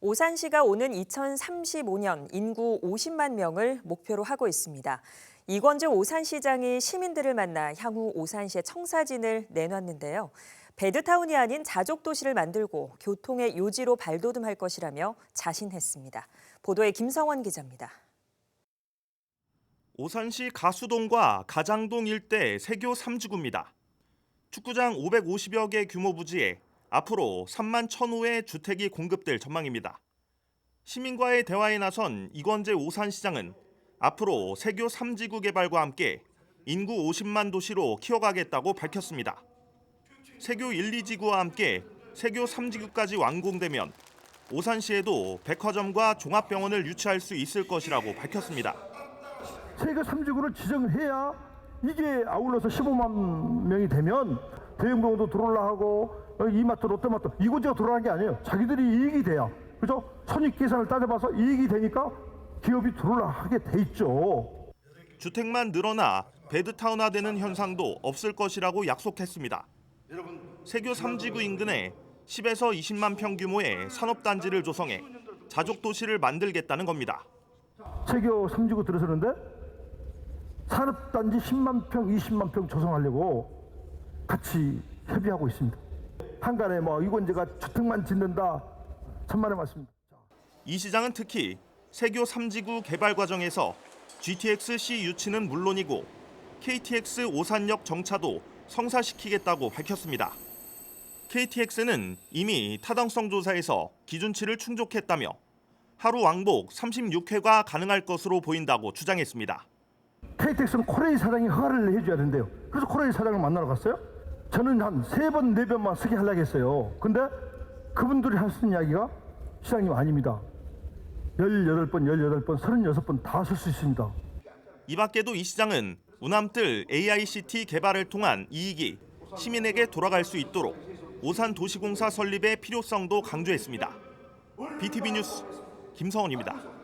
오산시가 오는 2035년 인구 50만 명을 목표로 하고 있습니다. 이권주 오산시장이 시민들을 만나 향후 오산시의 청사진을 내놨는데요. 베드타운이 아닌 자족도시를 만들고 교통의 요지로 발돋움할 것이라며 자신했습니다. 보도에 김성원 기자입니다. 오산시 가수동과 가장동 일대 세교 3지구입니다. 축구장 550여 개 규모 부지에 앞으로 3만 1,000호의 주택이 공급될 전망입니다. 시민과의 대화에 나선 이건재 오산시장은 앞으로 세교 3지구 개발과 함께 인구 50만 도시로 키워가겠다고 밝혔습니다. 세교 1, 2지구와 함께 세교 3지구까지 완공되면 오산시에도 백화점과 종합병원을 유치할 수 있을 것이라고 밝혔습니다. 세계 3지구를 지정해야 이게 아울러서 15만 명이 되면 대형병원도 들어올라 하고 어, 이마트 롯데마트 이곳저곳 들어가는 게 아니에요. 자기들이 이익이 돼야 그죠? 손익 계산을 따져봐서 이익이 되니까 기업이 들어올라 하게 돼 있죠. 주택만 늘어나 베드타운화 되는 현상도 없을 것이라고 약속했습니다. 세교 3지구 인근에 10에서 20만 평 규모의 산업단지를 조성해 자족 도시를 만들겠다는 겁니다. 세교 3지구 들어서는데 산업단지 10만 평, 20만 평 조성하려고 같이 협의하고 있습니다. 한간에 뭐 이건제가 주택만 짓는다 천만의 말씀입니다. 이 시장은 특히 세교 3지구 개발 과정에서 GTX-C 유치는 물론이고 KTX 오산역 정차도 성사시키겠다고 밝혔습니다. KTX는 이미 타당성 조사에서 기준치를 충족했다며 하루 왕복 36회가 가능할 것으로 보인다고 주장했습니다. KTX는 코레이 사장이 허가를 해줘야 된대요. 그래서 코레이 사장을 만나러 갔어요. 저는 한 세 번, 네 번만 쓰게 하려고 했어요. 근데 그분들이 하시는 이야기가 시장님 아닙니다. 18번, 18번, 36번 다 쓸 수 있습니다. 이 밖에도 이 시장은 우남뜰 AICT 개발을 통한 이익이 시민에게 돌아갈 수 있도록 오산 도시공사 설립의 필요성도 강조했습니다. BTV 뉴스 김성원입니다.